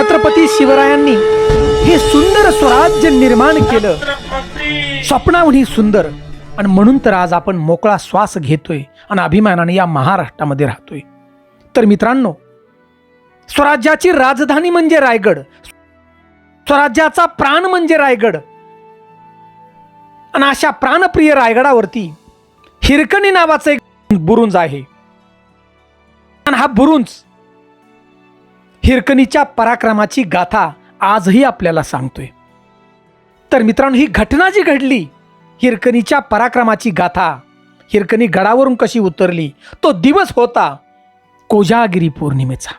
छत्रपती शिवरायांनी हे सुंदर स्वराज्य निर्माण केलं. स्वप्नाहूनही सुंदर. आणि म्हणून तर आज आपण मोकळा श्वास घेतोय आणि अभिमानाने या महाराष्ट्रामध्ये राहतोय. तर मित्रांनो स्वराज्याची राजधानी म्हणजे रायगड. स्वराज्याचा प्राण म्हणजे रायगड. आणि अशा प्राणप्रिय रायगडावरती हिरकणी नावाचं एक बुरुंज आहे. आणि हा बुरुंज हिरकणीच्या पराक्रमाची गाथा आजही आपल्याला सांगतोय. तर मित्रांनो ही घटना जी घडली हिरकणीच्या पराक्रमाची गाथा हिरकणी गडावरून कशी उतरली तो दिवस होता कोजागिरी पौर्णिमेचा.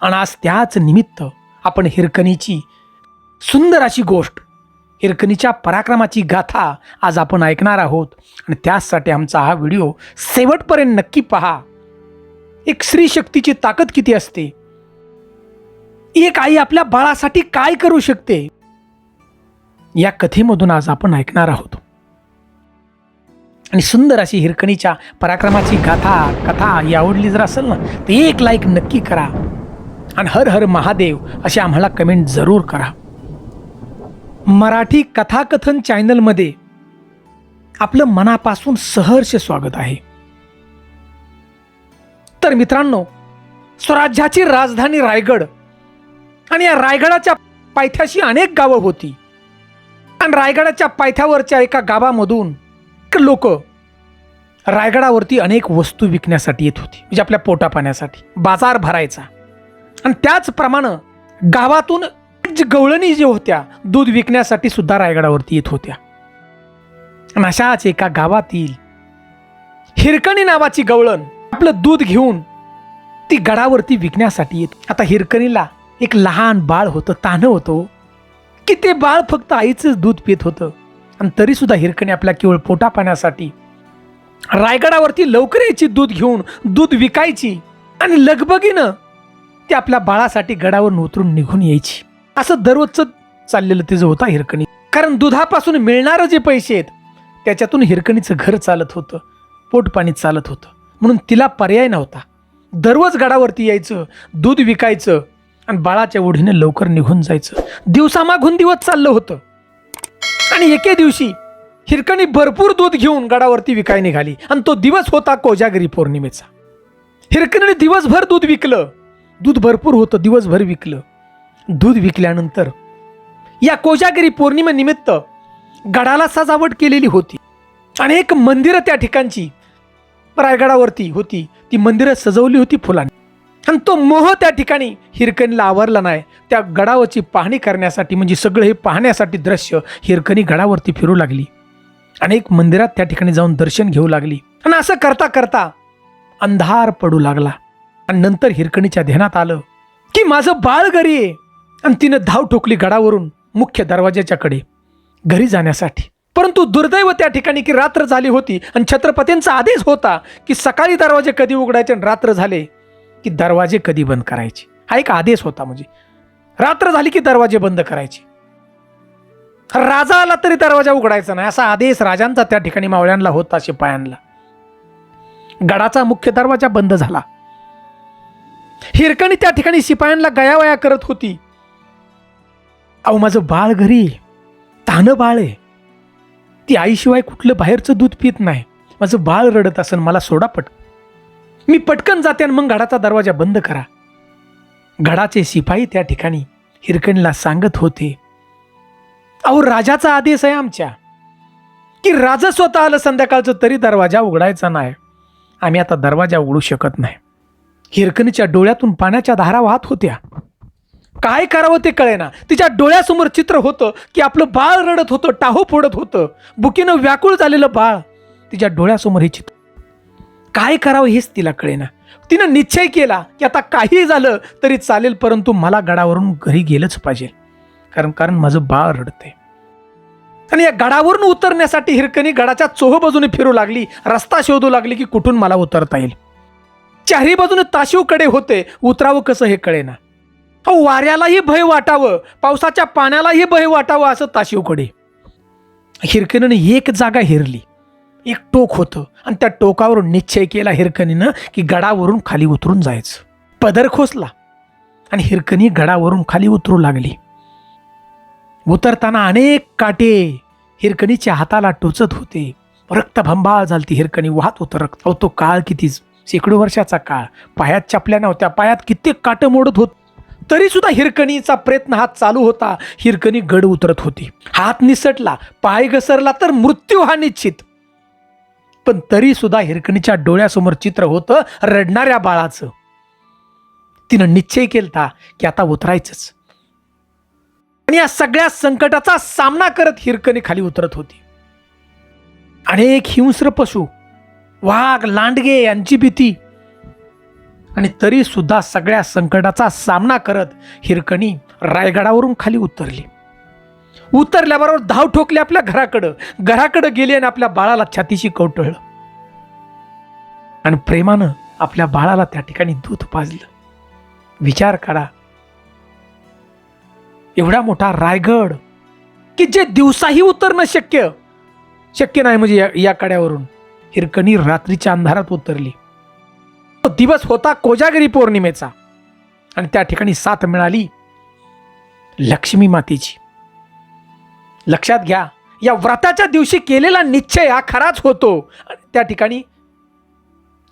आणि आज त्याच निमित्त आपण हिरकणीची सुंदर अशी गोष्ट हिरकणीच्या पराक्रमाची गाथा आज आपण ऐकणार आहोत. आणि त्याचसाठी आमचा हा व्हिडिओ शेवटपर्यंत नक्की पहा. एक स्त्री शक्तीची ताकद किती असते? एक आई आपल्या बाळासाठी काय करू शकते? या कथेमधून आज आपण ऐकणार आहोत. आणि सुंदर अशी हिरकणीच्या पराक्रमाची गाथा कथा ही आवडली जर असेल ना तर एक लाईक नक्की करा. आणि हर हर महादेव असे आम्हाला कमेंट जरूर करा. मराठी कथाकथन चॅनलमध्ये आपलं मनापासून सहर्ष स्वागत आहे. तर मित्रांनो स्वराज्याची राजधानी रायगड आणि या रायगडाच्या पायथ्याशी अनेक गावं होती. आणि रायगडाच्या पायथ्यावरच्या एका गावामधून लोक रायगडावरती अनेक वस्तू विकण्यासाठी येत होती. म्हणजे आपल्या पोटा पाण्यासाठी. बाजार भरायचा. आणि त्याचप्रमाणे गावातून जी गवळणी जे होत्या दूध विकण्यासाठी सुद्धा रायगडावरती येत होत्या. आणि अशाच एका गावातील हिरकणी नावाची गवळण आपलं दूध घेऊन ती गडावरती विकण्यासाठी येत. आता हिरकणीला एक लहान बाळ होतं तानं होतं. की ते बाळ फक्त आईचंच दूध पित होतं. आणि तरीसुद्धा हिरकणी आपल्या केवळ पोटा पाण्यासाठी रायगडावरती लवकर यायची दूध घेऊन दूध विकायची आणि लगबगीनं ती आपल्या बाळासाठी गडावर उतरून निघून यायची. असं दररोजचं चाललेलं तिचं होता हिरकणी. कारण दुधापासून मिळणारं जे पैसे आहेत त्याच्यातून हिरकणीचं घर चालत होतं पोटपाणी चालत होतं. म्हणून तिला पर्याय नव्हता. दररोज गडावरती यायचं दूध विकायचं आणि बाळाच्या ओढीने लवकर निघून जायचं. दिवसामागून दिवस चाललं होतं. आणि एके दिवशी हिरकणी भरपूर दूध घेऊन गडावरती विकाय निघाली. आणि तो दिवस होता कोजागिरी पौर्णिमेचा. हिरकणीने दिवसभर दूध विकलं. दूध भरपूर होतं दिवसभर विकलं. दूध विकल्यानंतर या कोजागिरी पौर्णिमेनिमित्त गडाला सजावट केलेली होती. आणि एक मंदिरं त्या ठिकाणची रायगडावरती होती. ती मंदिरं सजवली होती फुलांनी. आणि तो मोह त्या ठिकाणी हिरकणीला आवरला नाही. त्या गडावरची पाहणी करण्यासाठी म्हणजे सगळं हे पाहण्यासाठी दृश्य हिरकणी गडावरती फिरू लागली. अनेक मंदिरात त्या ठिकाणी जाऊन दर्शन घेऊ लागली. आणि असं करता करता अंधार पडू लागला. आणि नंतर हिरकणीच्या ध्यानात आलं की माझं बाळ घरी आहे. आणि तिनं धाव ठोकली गडावरून मुख्य दरवाज्याच्याकडे घरी जाण्यासाठी. परंतु दुर्दैव त्या ठिकाणी की रात्र झाली होती आणि छत्रपतींचा आदेश होता की सकाळी दरवाजे कधी उघडायचे आणि रात्र झाले. की दरवाजे कधी बंद करायचे? हा एक आदेश होता म्हणजे. रात्र झाली की दरवाजे बंद करायचे. राजा आला तरी दरवाजा उघडायचा नाही. असा आदेश राजांचा त्या ठिकाणी मावळ्यांना होता शिपायांना. गडाचा मुख्य दरवाजा बंद झाला. हिरकणी त्या ठिकाणी शिपायांना गयावया करत होती. अहो माझं बाळ घरी तानं बाळ आहे. ती आईशिवाय कुठलं बाहेरचं दूध पित नाही. माझं बाळ रडत असेल मला सोडा पट मी पटकन जाते आणि मग घडाचा दरवाजा बंद करा. घडाचे शिपाई त्या ठिकाणी हिरकणीला सांगत होते अहो राजाचा आदेश आहे आमच्या की राजा स्वतः आलं संध्याकाळचं तरी दरवाजा उघडायचा नाही. आम्ही आता दरवाजा उघडू शकत नाही. हिरकणीच्या डोळ्यातून पाण्याच्या धारा वाहत होत्या. काय करावं ते कळेना. तिच्या डोळ्यासमोर चित्र होतं की आपलं बाळ रडत होतं टाहो फोडत होतं. बुकीनं व्याकुळ झालेलं बाळ. तिच्या डोळ्यासमोर हे चित्र काय करावं हेच तिला कळेना. तिनं निश्चय केला की आता काही झालं तरी चालेल परंतु मला गडावरून घरी गेलंच पाहिजे. कारण कारण माझं बाळ रडते आणि या गडावरून उतरण्यासाठी हिरकणी गडाच्या चोह बाजूने फिरू लागली रस्ता शोधू लागली की कुठून मला उतरता येईल. चारही बाजूने ताशीवकडे होते उतरावं कसं हे कळेना. अहो वाऱ्यालाही भय वाटावं पावसाच्या पाण्यालाही भय वाटावं असं ताशीवकडे हिरकणीने एक जागा हिरली. एक टोक होतं. आणि त्या टोकावरून निश्चय केला हिरकणीनं की गडावरून खाली उतरून जायचं. पदर खोसला आणि हिरकणी गडावरून खाली उतरू लागली. उतरताना अनेक काटे हिरकणीच्या हाताला टोचत होते. रक्तभंबाळ झालती हिरकणी. वाहत होतं रक्त. अहो तो काळ कितीच शेकडो वर्षाचा काळ. पायात चपल्या नव्हत्या. पायात कित्येक काटं मोडत होत. तरी सुद्धा हिरकणीचा प्रयत्न हा चालू होता. हिरकणी गड उतरत होती. हात निसटला. पाय घसरला तर मृत्यू हा निश्चित. पण तरी सुद्धा हिरकणीच्या डोळ्यासमोर चित्र होतं रडणाऱ्या बाळाचं. तिनं निश्चय केलता की आता उतरायचंच. आणि या सगळ्या संकटाचा सामना करत हिरकणी खाली उतरत होती. अनेक हिंस्र पशु वाघ लांडगे यांची भीती. आणि तरी सुद्धा सगळ्या संकटाचा सामना करत हिरकणी रायगडावरून खाली उतरली. उतरल्याबरोबर धाव ठोकली आपल्या घराकडं. घराकडं गेली आणि आपल्या बाळाला छातीशी कवटळलं आणि प्रेमानं आपल्या बाळाला त्या ठिकाणी दूध पाजलं. विचार करा. एवढा मोठा रायगड की जे दिवसाही उतरणं शक्य. शक्य नाही म्हणजे या, या कड्यावरून. हिरकणी रात्रीच्या अंधारात उतरली. तो दिवस होता कोजागिरी पौर्णिमेचा. आणि त्या ठिकाणी साथ मिळाली लक्ष्मी मातेची. लक्षात घ्या या व्रताच्या दिवशी केलेला निश्चय हा खराच होतो. त्या ठिकाणी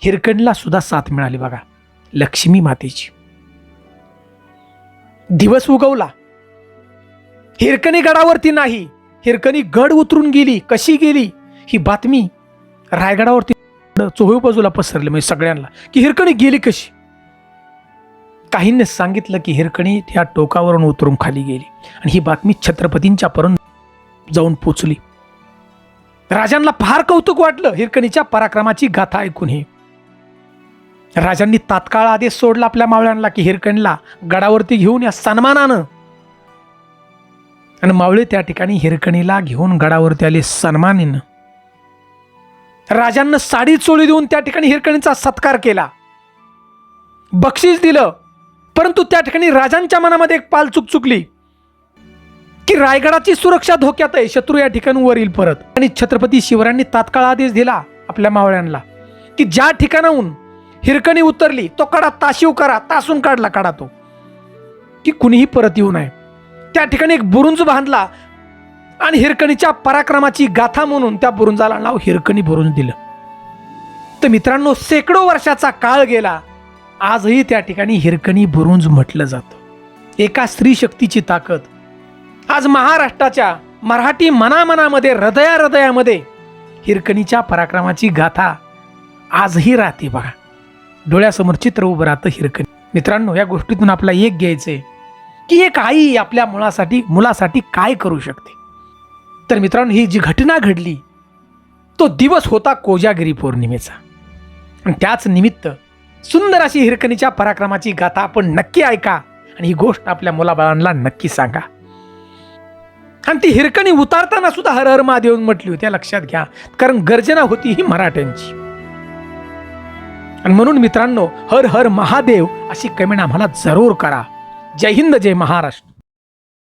हिरकणीला सुद्धा साथ मिळाली बघा लक्ष्मी मातेची. दिवस उगवला. हिरकणी गडावरती नाही हिरकणी गड उतरून गेली कशी गेली? ही बातमी रायगडावरती चोहोई बाजूला पसरली म्हणजे सगळ्यांना की हिरकणी गेली कशी? काहींनी सांगितलं की हिरकणी त्या टोकावरून उतरून खाली गेली. आणि ही बातमी छत्रपतींच्या पर्यंत जाऊन पोचली. राजांना फार कौतुक वाटलं हिरकणीच्या पराक्रमाची गाथा ऐकून ही. राजांनी तात्काळ आदेश सोडला आपल्या मावळ्यांना की हिरकणीला गडावरती घेऊन या सन्मानानं. आणि मावळे त्या ठिकाणी हिरकणीला घेऊन गडावरती आले सन्मानीनं. राजांना साडी चोळी देऊन त्या ठिकाणी हिरकणीचा सत्कार केला. बक्षीस दिलं. परंतु त्या ठिकाणी राजांच्या मनामध्ये एक पाल चूक चुकली की रायगडाची सुरक्षा धोक्यात आहे. शत्रू या ठिकाणी वर येईल परत. आणि छत्रपती शिवरायांनी तात्काळ आदेश दिला आपल्या मावळ्यांना. की ज्या ठिकाणाहून हिरकणी उतरली तो कडा ताशीव करा तासून काढला काढा तो. की कुणीही परत येऊ नये. त्या ठिकाणी एक बुरुंज बांधला आणि हिरकणीच्या पराक्रमाची गाथा म्हणून त्या बुरुंजाला नाव हिरकणी बुरुंज दिलं. तर मित्रांनो शेकडो वर्षाचा काळ गेला. आजही त्या ठिकाणी हिरकणी बुरुंज म्हटलं जातं. एका स्त्री शक्तीची ताकद आज महाराष्ट्राच्या मराठी मनामनामध्ये हृदया हृदयामध्ये हिरकणीच्या पराक्रमाची गाथा आजही राहते बघा. डोळ्यासमोर चित्र उभं राहतं हिरकणी. मित्रांनो या गोष्टीतून आपला एक घ्यायचंय की एक आई आपल्या मुलासाठी मुलासाठी काय करू शकते? तर मित्रांनो ही जी घटना घडली तो दिवस होता कोजागिरी पौर्णिमेचा. आणि त्याच निमित्त सुंदर अशी हिरकणीच्या पराक्रमाची गाथा आपण नक्की ऐका आणि ही गोष्ट आपल्या मुलाबाळांना नक्की सांगा. आणि ती हिरकणी उतारताना सुद्धा हर हर महादेव म्हटली होती. लक्षात घ्या कारण गर्जना होती ही मराठ्यांची. आणि म्हणून मित्रांनो हर हर महादेव अशी कमेंट आम्हाला जरूर करा. जय हिंद जय महाराष्ट्र.